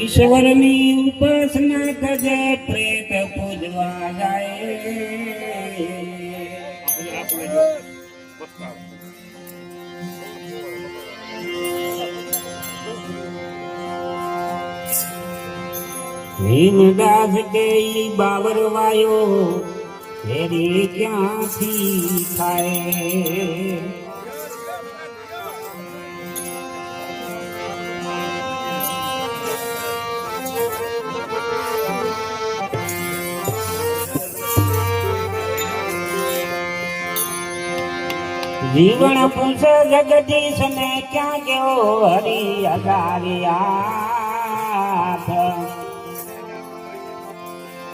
ઈશ્વરની ઉપાસના થજે પ્રેત પૂજવા જાય. ભીમદાસ કે ઈ બાવર વાયો, ફેરી ક્યાંથી થાય? જીવન પૂછે જગદીશ ને ક્યાં ગયો હરી અગારિયા?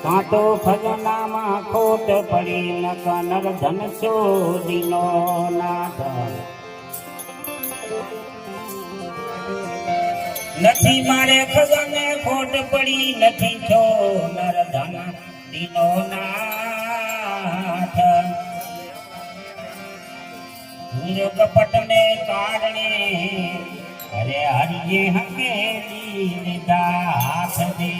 કાં તો ખજનામાં ખોટ પડી ન કનર ધન ચોરીનો નાથ. નથી મારે ખજાને ખોટ પડી, નથી છો નર ધન દીનો નાથ. કપટ કપટને કારણે અરે હરિયે હંગેલી લીધા હાથ દે.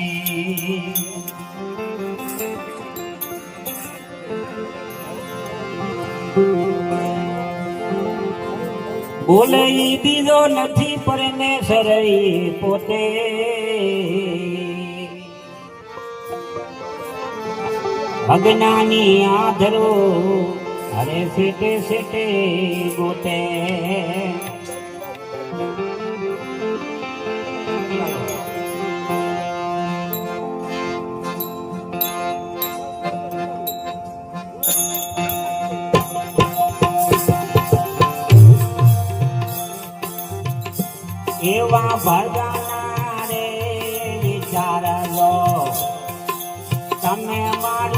બોલે ઈ બીજો નથી પરમેશ્વર ઈ પોતે. અજ્ઞાની આધરો અરે સેટે સેટે ગોતે. એવા ભગવાના રે વિચારજો. તમે મારું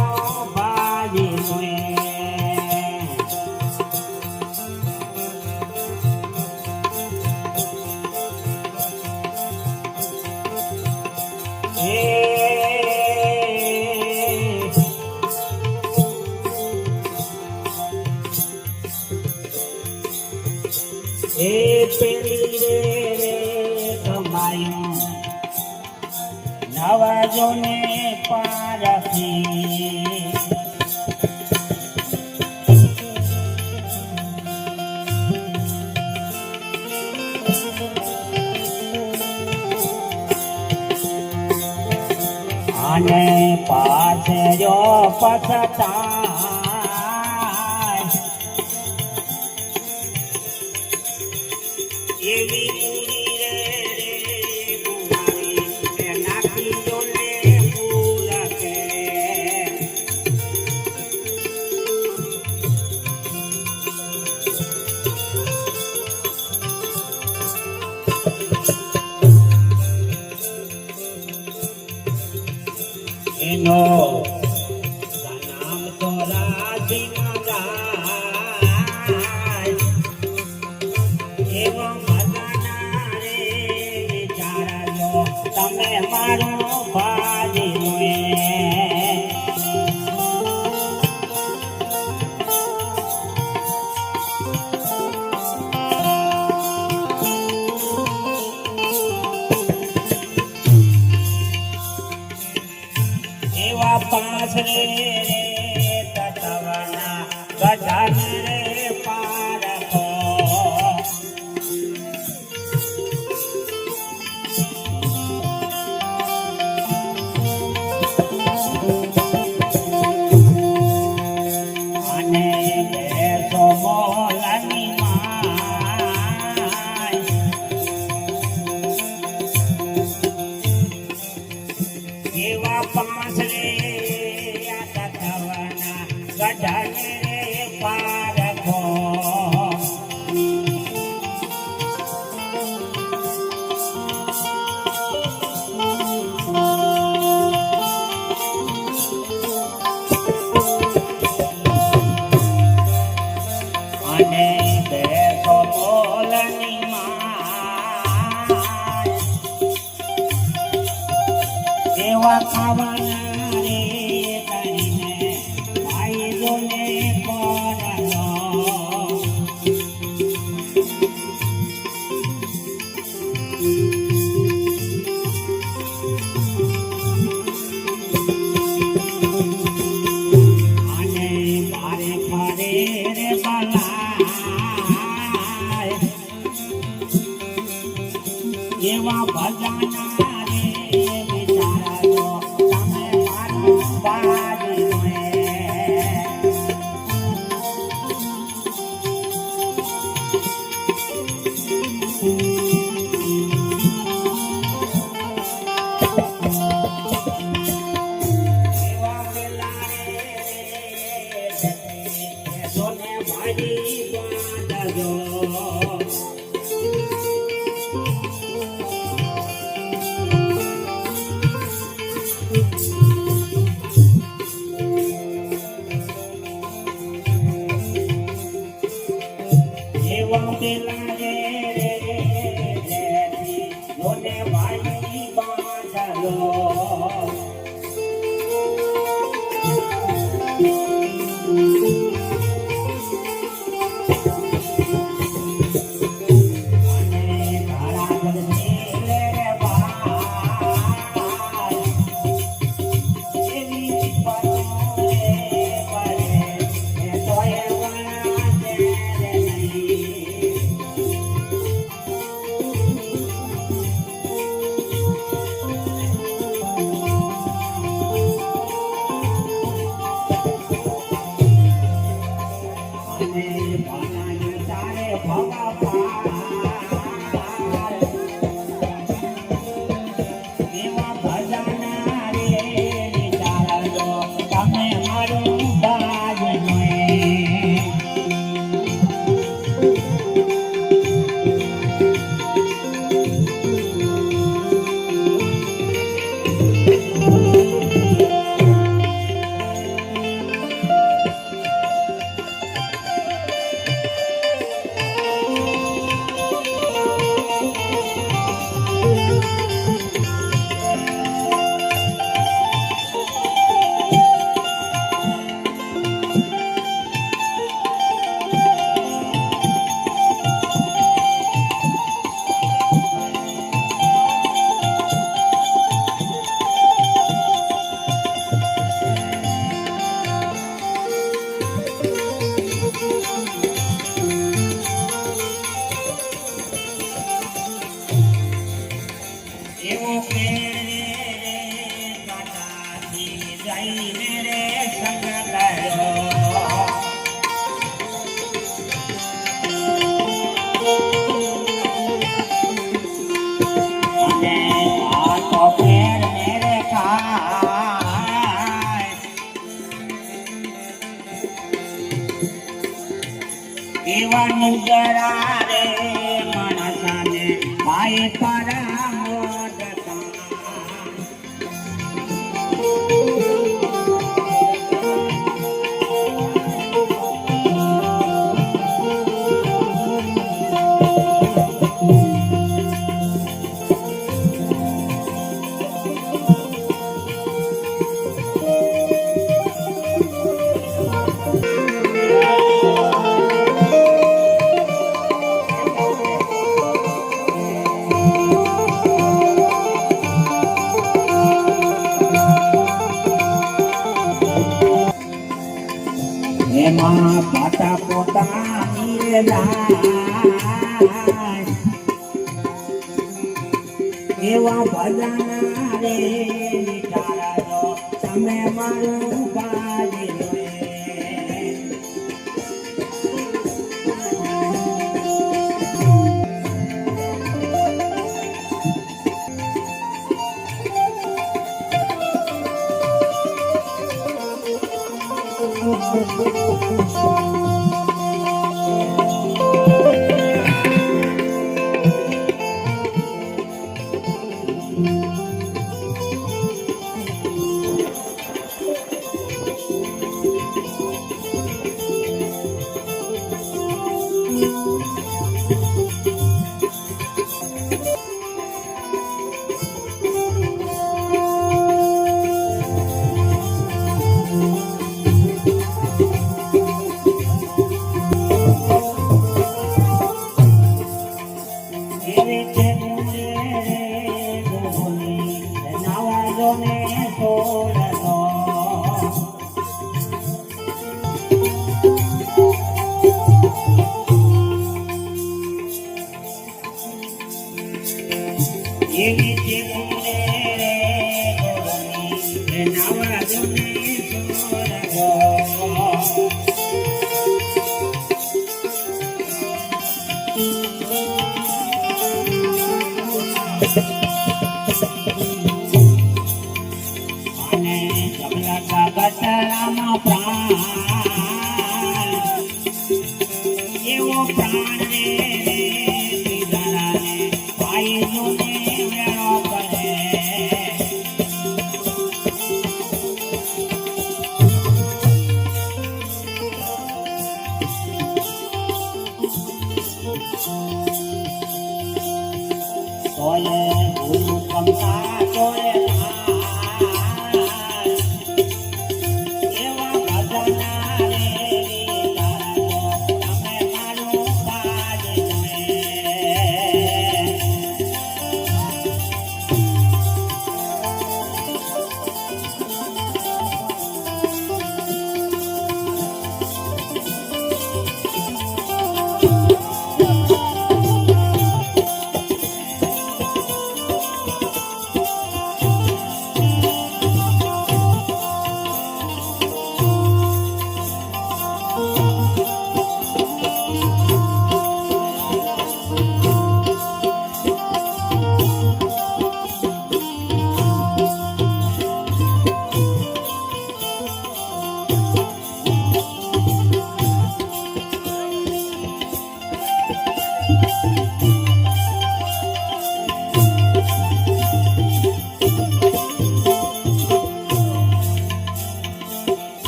અને પાછો જો એવો મારી ભગવા ભલા રે નિટારો તમે મારું પાડી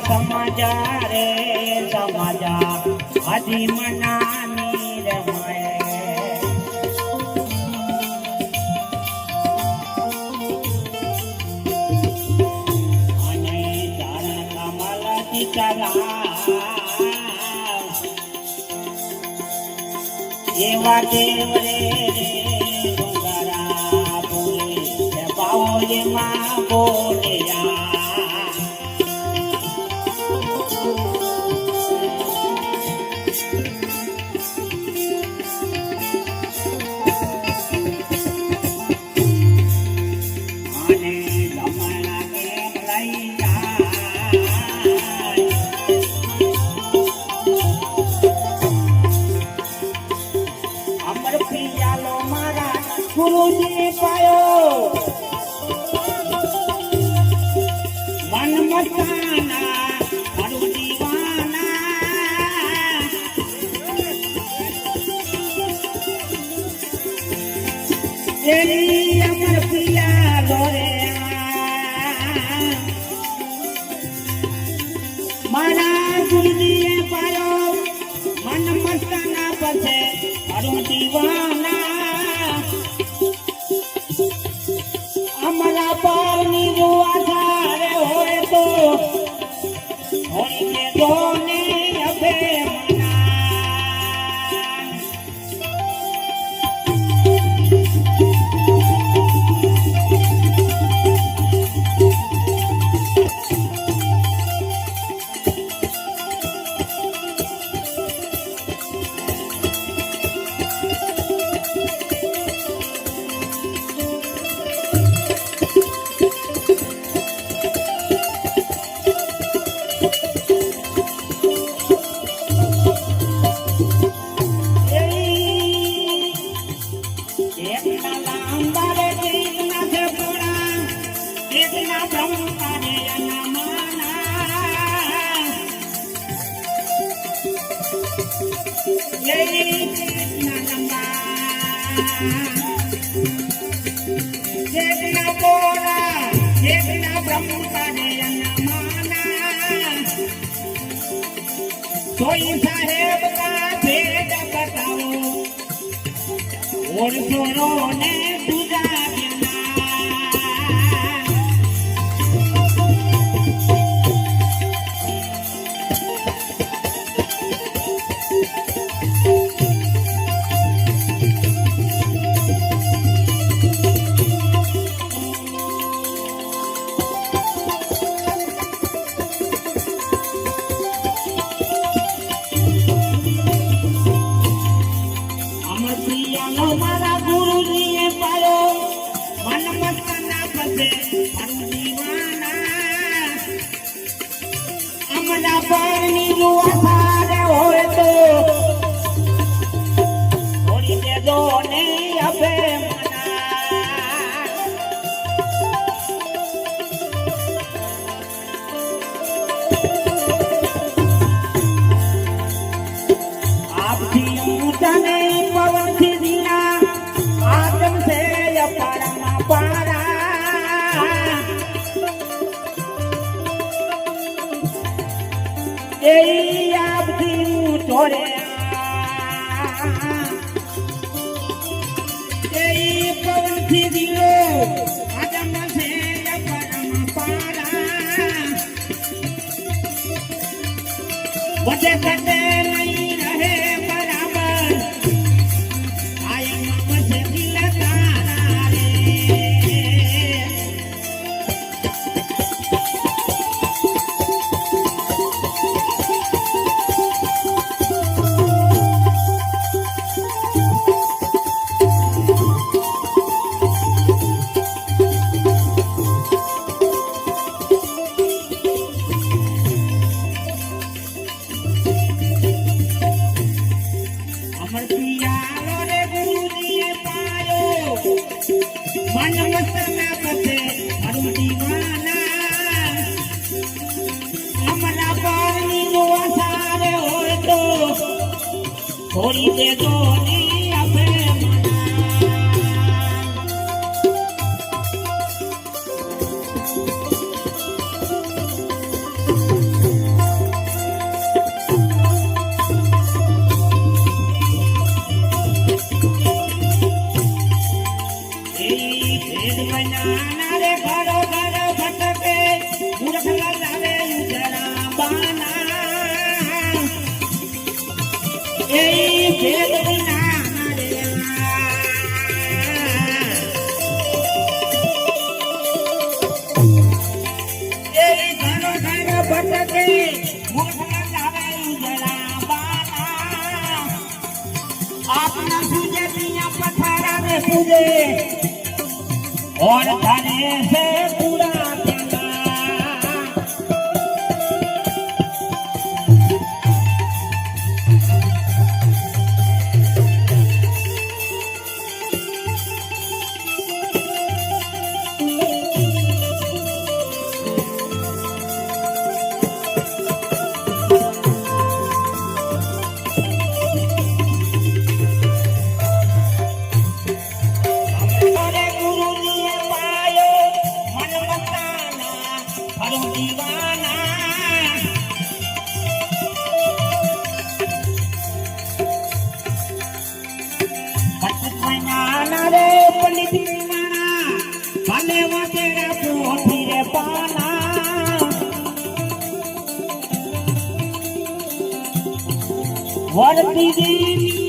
સમજા રે સમજા હજી મનાની રમાય. અને તારા કમલ ચલા એવા દેવ રે ડુંગરા બોલે બાવો એ માં કોઈ સાહેબ કા ભેદ બતાવો ઓર સોરો ને દુજા What a busy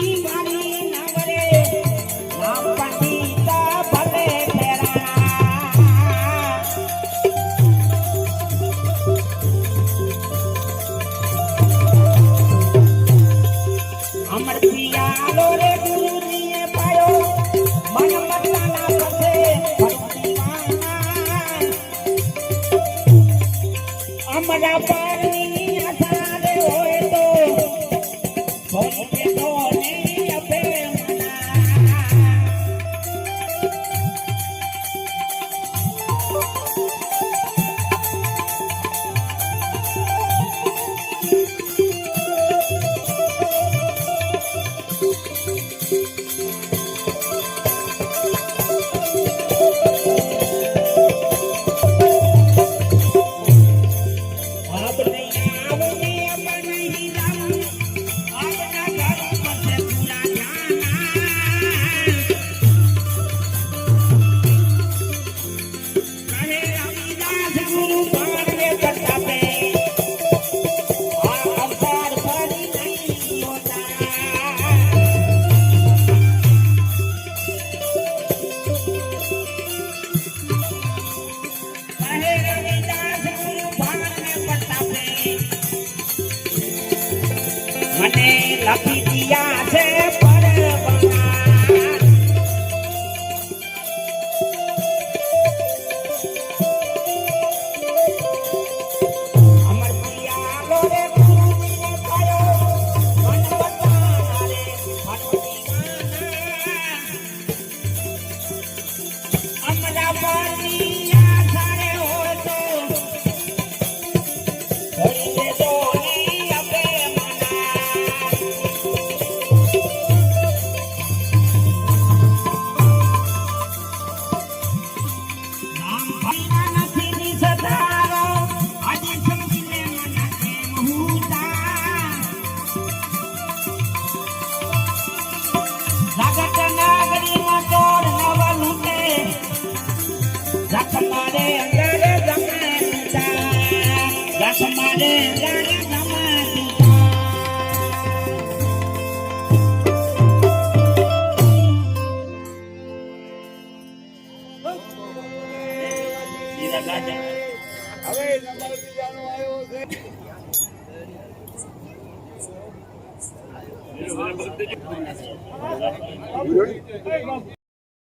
la pitia de po